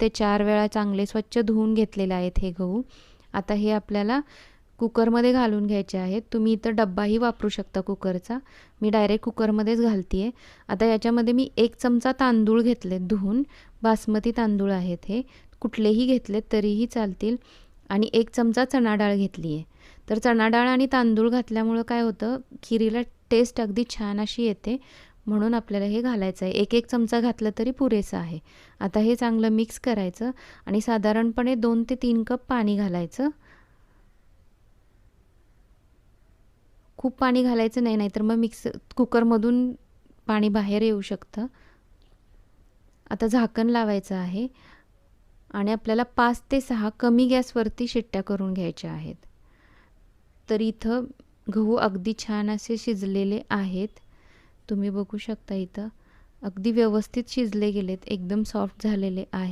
ते चार वेळा चांगले स्वच्छ धुवून घेतलेले आहेत हे गहू. आता हे आपल्याला कुकरमध्ये घालून घ्यायचे आहेत. तुम्ही इथं डब्बाही वापरू शकता कुकरचा. मी डायरेक्ट कुकरमध्येच घालते आहे आता याच्यामध्ये मी एक चमचा तांदूळ घेतले धुवून. बासमती तांदूळ आहेत हे. कुठलेही घेतले तरीही चालतील. आणि एक चमचा चणा डाळ घेतली आहे तर चणा डाळ आणि तांदूळ घातल्यामुळं काय होतं? खिरीला टेस्ट अगदी छान अशी येते. म्हणून आपल्याला हे घालायचं आहे. एक एक चमचा घातलं तरी पुरेसं आहे. आता हे चांगलं मिक्स करायचं आणि साधारणपणे दोन ते तीन कप पाणी घालायचं. खूप पाणी घालायचं नाही नाहीतर मग मिक्स कुकरमधून पाणी बाहेर येऊ शकतं. आता झाकण लावायचं आहे आणि आपल्याला पाच ते सहा कमी गॅसवरती शिट्ट्या करून घ्यायच्या आहेत. तर इथं गहू अगदी छान असे शिजलेले आहेत. तुम्ही बघू शकता इथं. अगदी व्यवस्थित शिजले गेलेत. एकदम सॉफ्ट झालेले आहे.